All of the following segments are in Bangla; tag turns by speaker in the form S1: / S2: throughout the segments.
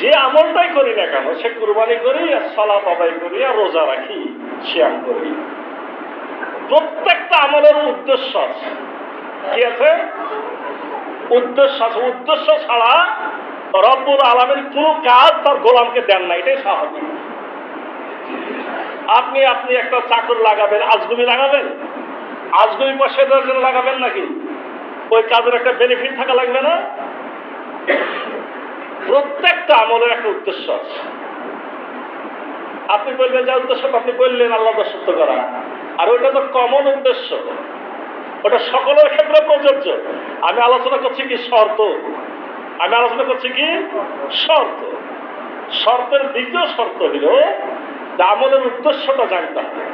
S1: যে আমলটাই করি না কেন, সে কুরবানি করি আর সালাত আদায় করি আর রোজা রাখি শ্যাম করি। প্রত্যেকটা আমলের উদ্দেশ্য আছে। কি আছে? উদ্দেশ্য আছে। উদ্দেশ্য ছাড়া রব্বুল আলমের কোনো কাজ তার গোলামকে দেন না, এটাই স্বাভাবিক। আপনি আপনি একটা চাকর লাগাবেন, আজগুবি লাগাবেন? আজগুবি জন্য লাগাবেন নাকি? ওই কাজের একটা বেনিফিট থাকা লাগবে না? প্রত্যেকটা আমলের একটা উদ্দেশ্য আছে। আপনি বলবেন যে, উদ্দেশ্য আপনি বললেন, আল্লাহ দর্শত্ব করা আর ওইটা তো কমন উদ্দেশ্য। ওটা সকলের ক্ষেত্রে প্রযোজ্য। আমি আলোচনা করছি কি শর্ত? আমি আলোচনা করছি কি শর্ত। শর্তের দ্বিতীয় শর্ত হল যে, আমলের উদ্দেশ্যটা জানতে হবে।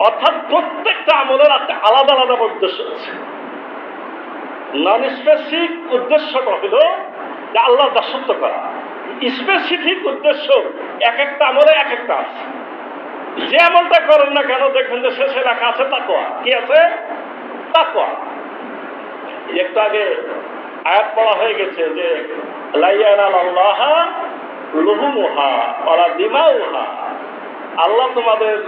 S1: অর্থাৎ প্রত্যেকটা আমলের একটা আলাদা আলাদা উদ্দেশ্য আছে। নন স্পেসিফিক উদ্দেশ্যটা হল যে আল্লাহ দাসত্ব করা। স্পেসিফিক উদ্দেশ্য এক একটা আমলে এক একটা আছে। যে আমলটা করেন না কেন দেখবেন যে শেষে লেখা আছে তাকোয়া কি আছে? তাকোয়া একটু আগে আয়াত পড়া হয়ে গেছে যে লাইয়ানাল আল্লাহ লুহুমুহা ওরা দিমাউহা। আল্লাহ তোমাদের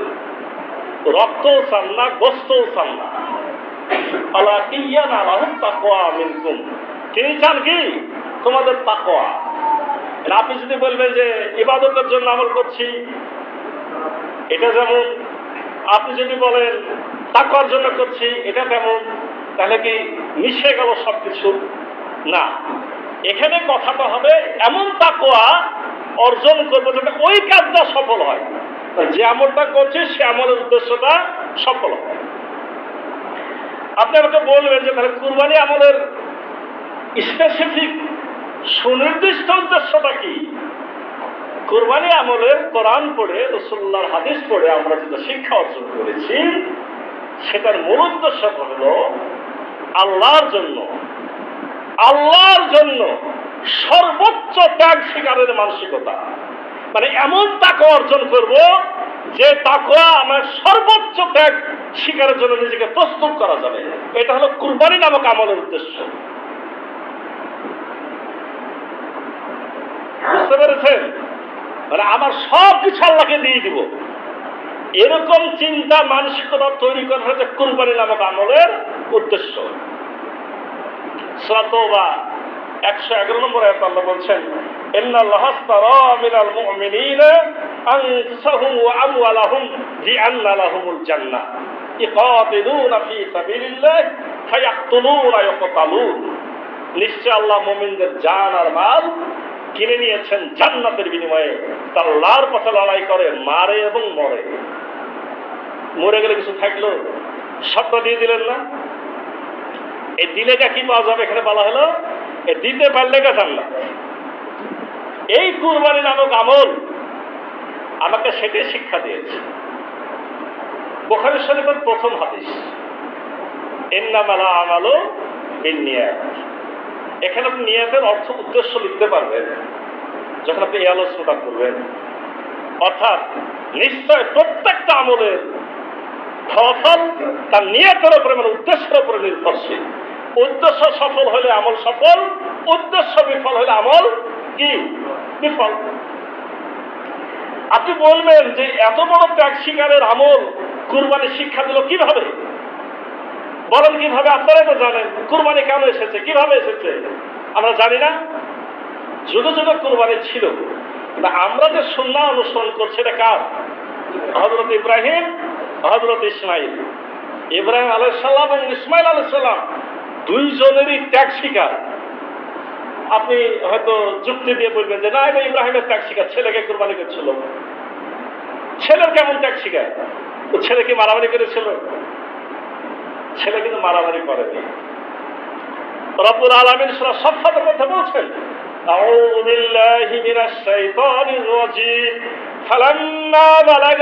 S1: রক্তও চান না গোস্তও চান না। মিনকুম তিনি চান কি তোমাদের তাকোয়া আপনি যদি বলবেন যে ইবাদতের জন্য আমল করছি এটা যেমন আপনি যদি বলেন তাকওয়ার জন্য করছি, এটা তেমন তাহলে কি মিশে গেল সব কিছু? না, এখানে কথাটা হবে, এমন তাকোয়া অর্জন করব যাতে ওই কাজটা সফল হয়। যে আমলটা করছে সে আমলের উদ্দেশ্যটা সফল হয়। আপনি আমাকে বলবেন যে তাহলে কুরবানি আমলের স্পেসিফিক সুনির্দিষ্ট উদ্দেশ্যটা কি? কোরবানি আমলের কোরআন পড়ে রসুল্লাহর হাদিস পড়ে আমরা যেটা শিক্ষা অর্জন করেছি, সেটার মূল উদ্দেশ্য হল আল্লাহর জন্য আল্লাহর জন্য সর্বোচ্চ ত্যাগ স্বীকারের মানসিকতা। মানে এমন তাকে অর্জন করব যে তাকোয়া আমার সর্বোচ্চ ত্যাগ স্বীকারের জন্য নিজেকে প্রস্তুত করা যাবে। এটা হলো কুরবানি নামক আমলের উদ্দেশ্য। বুঝতে পেরেছেন? মানে আমার সব কিছু আল্লাহকে দিয়ে দিব। এরকম চিন্তা মানসিকতা তৈরি করা হচ্ছে কুরবানি নামক আমলের উদ্দেশ্য। শ্রাত বা একশো এগারো নম্বর আল্লাহ বলছেন আল্লাহ জান আর মাল কিনে নিয়েছেন জান্নাতের বিনিময়ে। তার লার পথে লড়াই করে, মারে এবং মরে। মরে গেলে কিছু থাকল? সবটা দিয়ে দিলেন না? এই দিলেটা কি পাওয়া যাবে এখানে বলা হলো? এ দিতে পারলে গা জান্নাত। এই কুরবানি নামক আমল আমাকে সেটাই শিক্ষা দিয়েছে। বোখারি শরীফের প্রথম হাদিস এন্নামালা আমালো বিনিয়াত এখানে আপনি নিয়তের অর্থ উদ্দেশ্য লিখতে পারবেন, যখন আপনি এই আলোচনাটা করবেন। অর্থাৎ নিশ্চয় প্রত্যেকটা আমলের ফলাফল তার নিয়তের উপরে মানে উদ্দেশ্যের উপরে নির্ভরশীল। উদ্দেশ্য সফল হলে আমল সফল, উদ্দেশ্য বিফল হলে আমল কি? আপনি বলবেন যে এত বড় ত্যাগ শিকারের আমল কুরবানি শিক্ষা দিল কীভাবে? বলেন কীভাবে? আপনারাই তো জানেন, কুরবানি কেন এসেছে? কীভাবে এসেছে? আমরা জানি না। যুগে যুগে কুরবানি ছিল, কিন্তু আমরা যে সুন্না অনুসরণ করছি, এটা কার? হজরত ইব্রাহিম হজরত ইসমাইল। ইব্রাহিম আলাইসাল্লাম এবং ইসমাইল আলাইসাল্লাম দুইজনেরই ত্যাগ শিকার আপনি হয়তো যুক্তি দিয়ে বলবেন যে না এটা ইব্রাহিমের ত্যাগ শিকার ছেলেকে কুরবানি করছিল ছেলের কেমন ত্যাগ শিকার তো ছেলে কি মারামারি করেছিল ছেলে কিন্তু মারামারি করেনি রব্বুল আলমিন সুরা সফাতের মধ্যে বলছেন أعوذ بالله من الشيطان الرجيم فلما بلغ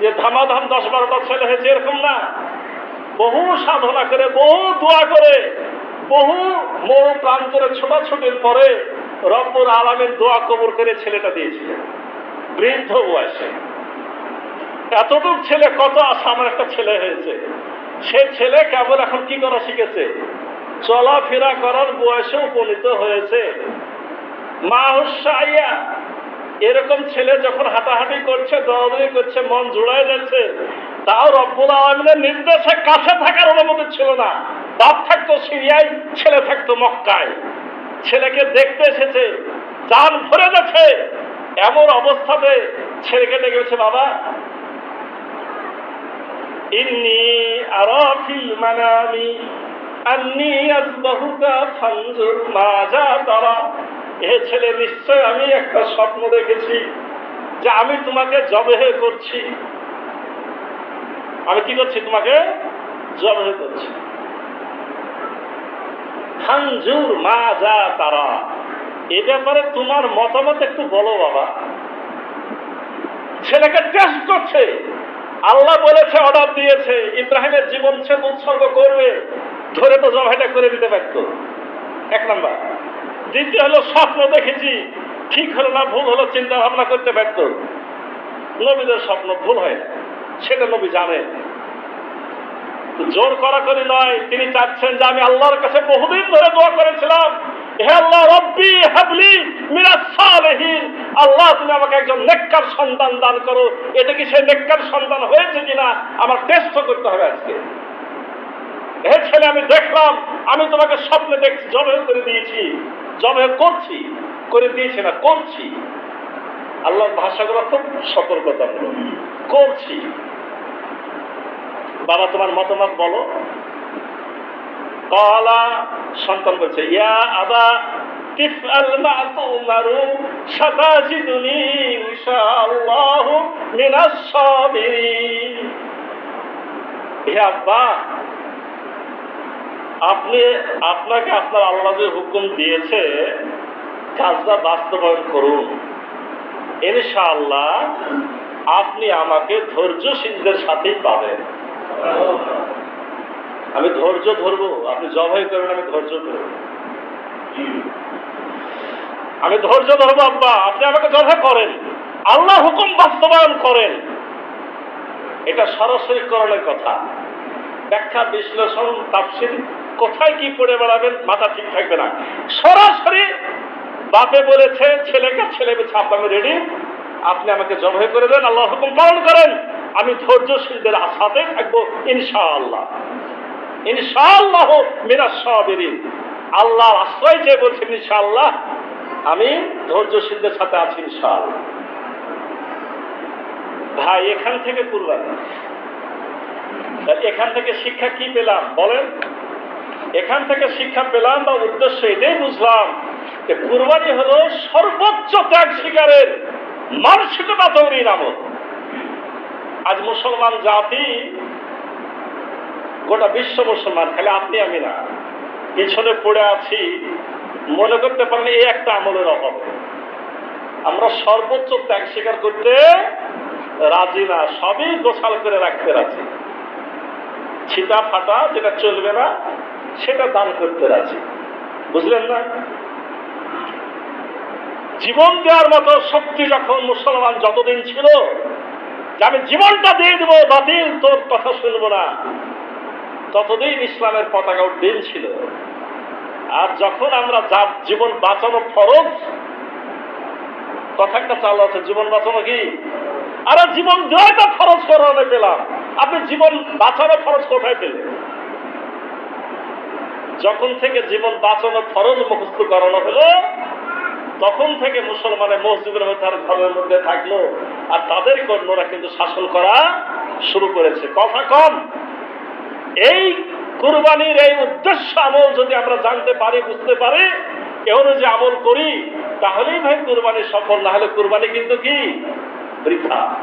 S1: যে ধামাধাম দশ বারোটা ছেলে হয়েছে, এরকম না। বহু সাধনা করে, বহু দোয়া করে, বহু মরু প্রান্তরে ছোটাছুটির পরে রব্বুর আলামের দোয়া কবর করে ছেলেটা দিয়েছিলেন। বৃদ্ধ বয়সে। এতটুক ছেলে, কত আশা আমার একটা ছেলে হয়েছে। সে ছেলে কেবল এখন কি করা শিখেছে? চলাফেরা করার বয়সে উপনীত হয়েছে। মা হুসাইয়া এরকম ছেলে যখন হাঁটাহাঁটি করছে, দৌড়াদৌড়ি করছে, মন জোড়ায় যাচ্ছে, তাও রব্বুল আলমিনের নির্দেশে কাছে থাকার অনুমতি ছিল না। বাপ থাকতো সিরিয়ায়, ছেলে থাকতো মক্কায়। ছেলেকে দেখতে এসেছে যান ভরে গেছে। এমন অবস্থাতে ছেলেকে গেছে বাবা, ইন্নি আরাফিল মানামি, আন্নি ফানজুর মাজা তারা এ ছেলে নিশ্চয় আমি একটা স্বপ্ন দেখেছি যে আমি তোমাকে জবেহে করছি। আমি কি করছি তোমাকে? জবেহে করছি। হানজুর মাজা তারা। এ ব্যাপারে তোমার মতামত একটু বলো বাবা। ছেলেকে টেস্ট করছে। আল্লাহ বলেছে অর্ডার দিয়েছে। ইব্রাহিমের জীবন ছেদ উৎসর্গ করবে। ধরে তো জবাইটা করে দিতে পারত। এক নাম্বার। দ্বিতীয় হলো স্বপ্ন দেখেছি। ঠিক হলো না, ভুল হলো চিন্তা ভাবনা করতে ব্যর্থ। নবীদের স্বপ্ন ভুল হয়, সেটা নবী জানে। জোর করা করি নয়, তিনি চাচ্ছেন যে আমি আল্লাহর কাছে বহুদিন ধরে দোয়া করেছিলাম, হে আল্লাহ রব্বি হাবলি মিরাজ সালেহীন, আল্লাহ তুমি আমাকে একজন নেককার সন্তান দান করো। এটা কি সেই নেককার সন্তান হয়েছে কিনা আমার টেস্ট করতে হবে আজকে। হে ছেলে, আমি দেখলাম, আমি তোমাকে স্বপ্নে দেখছি জবে করে দিয়েছি। জবে করছি করে দিয়েছি না করছি আল্লাহর ভাষাগুলো খুব সতর্কতামূলক। করছি বাবা, তোমার মতামত বলো। কলা, সন্তান বলছে, ইয়া আবা হে আব্বা আপনি আপনাকে আপনার আল্লাহ যে হুকুম দিয়েছে, কাজটা বাস্তবায়ন করুন। ইনশাআল্লাহ আপনি আমাকে ধৈর্যশীলদের সাথেই পাবেন। আমি ধৈর্য ধরবো, আপনি জবাই করবেন আমি ধৈর্য ধরবো। আমি ধৈর্য ধরবো, আব্বা, আপনি আমাকে জবাই করেন। আল্লাহ হুকুম বাস্তবায়ন করেন। এটা সরাসরি করণের কথা। ব্যাখ্যা, বিশ্লেষণ, তাফসির কোথায় কি পড়ে বেড়াবেন, মাথা ঠিক থাকবে না। সরাসরি বাপে বলেছে, ছেলেকে ছেলে বলছে রেডি আপনি আমাকে জবাই করে দেন আল্লাহ হুকুম পালন করেন, আমি ধৈর্যশীলদের আশাতে থাকব, ইনশাআল্লাহ। ইনশাআল্লাহ মিনা সাবিরিন। আল্লাহর আশ্রয় চেয়ে বলছেন, ইনশাআল্লাহ, আমি ধৈর্যশীলদের সাথে আছি, ইনশাআল্লাহ। ভাই, এখান থেকে কুরবানি। এখান থেকে শিক্ষা কি পেলাম, বলেন? এখান থেকে শিক্ষা পেলাম বা উদ্দেশ্য এটাই বুঝলাম যে কুরবানি হলো সর্বোচ্চ ত্যাগ শিকারের মানসিকতা তৈরির আমল আজ মুসলমান জাতি, গোটা বিশ্ব মুসলমান, খালি আপনি আমি না, পিছনে পড়ে আছি, মনে করতে পারেন এই একটা আমলের অভাব। আমরা সর্বোচ্চ ত্যাগ স্বীকার করতে রাজি না, সবই গোছাল করে রাখতে রাজি। ছিটা ফাটা যেটা চলবে না সেটা দান করতে রাজি। বুঝলেন না? জীবন দেওয়ার মতো শক্তি যখন মুসলমান যতদিন ছিল, যে আমি জীবনটা দিয়ে দেবো, বাতিল, তোর কথা শুনব না। ততদিন ইসলামের পতাকা উড্ডীন ছিল। আর যখন আমরা যা জীবন বাঁচানো ফরজ, কথা একটা চালু আছে, জীবন বাঁচানো কি? আরে জীবন দেওয়াটা খরচ করানো পেলাম। আপনি জীবন বাঁচানো খরচ কোথায় পেলেন? যখন থেকে জীবন বাঁচানো ফরজ মুখস্থ করানো হলো, তখন থেকে মুসলমানের মসজিদের মধ্যে আর ঘরের মধ্যে থাকল। আর তাদের কর্মরা কিন্তু শাসন করা শুরু করেছে। কথা কম। এই কুরবানির এই উদ্দেশ্য আমল যদি আমরা জানতে পারি, বুঝতে পারি, এ অনুযায়ী আমল করি, তাহলেই ভাই কুরবানি সফল না হলে কুরবানি কিন্তু কি? বৃথা।